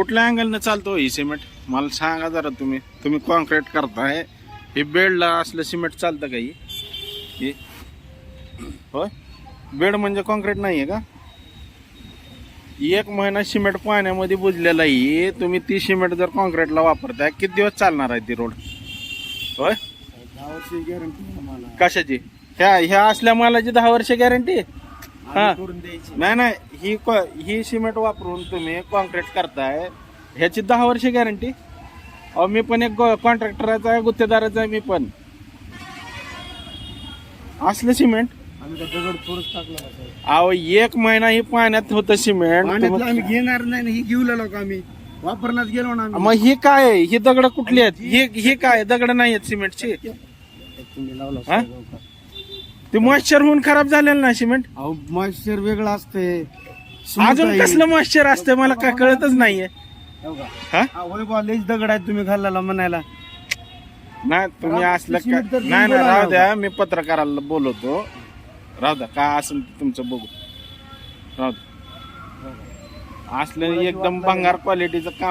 कुठल्या अँगलनं चालतो ही सिमेंट मला सांगा जरा तुम्ही. तुम्ही कॉन्क्रीट करताय. हे बेडला असलं सिमेंट चालतं का ही? हे? होय? बेड म्हणजे कॉन्क्रीट नाही आहे का? एक महिना सिमेंट पाण्यामध्ये बुजलेला आहे. तुम्ही ती सिमेंट जर कॉन्क्रीटला वापरताय किती दिवस चालणार आहे ती रोड होय? दहा वर्षी गॅरंटी कशाची? ह्या ह्या असल्या मालाची दहा वर्ष गॅरंटी हा. आम्ही करून द्यायची. नाही नाही ही को- ही सिमेंट वापरून तुम्ही कॉन्क्रीट करताय. ह्याची दहा वर्ष गॅरंटी अहो मी पण एक कॉन्ट्रॅक्टराचा आहे गुत्तेदाराचा आहे मी पण. असलं सिमेंट? आम्ही काय दगड थोडंच टाकलं ना साहेब. अहो एक महिना ही पाण्यात होतं सिमेंट. पाण्यातलं आम्ही घेणार नाही ना ही घेऊ लागलो का आम्ही. वापरण्यात गेलो ना आम्ही. मग ही काय आहे? ही दगड कुठली आहेत? ही ही काय दगड नाही आहेत सिमेंटची? तुम्ही लावला हा? साहेब, हो का? ती मॉइश्चर होऊन खराब झालेलं ना सिमेंट? अहो मॉइश्चर वेगळं असते अजून कसलं मॉइश्चर असतं मला काय कळतच नाहीये. हा लईच दगड आहे तुम्ही खाल्ला म्हणायला. नाही तुम्ही असलं का- नाही नाही राहू द्या. मी पत्रकाराला बोलवतो. राहू द्या काय असेल तुमचं बघू. राहू द्या. असलं एकदम भंगार क्वालिटीचं काम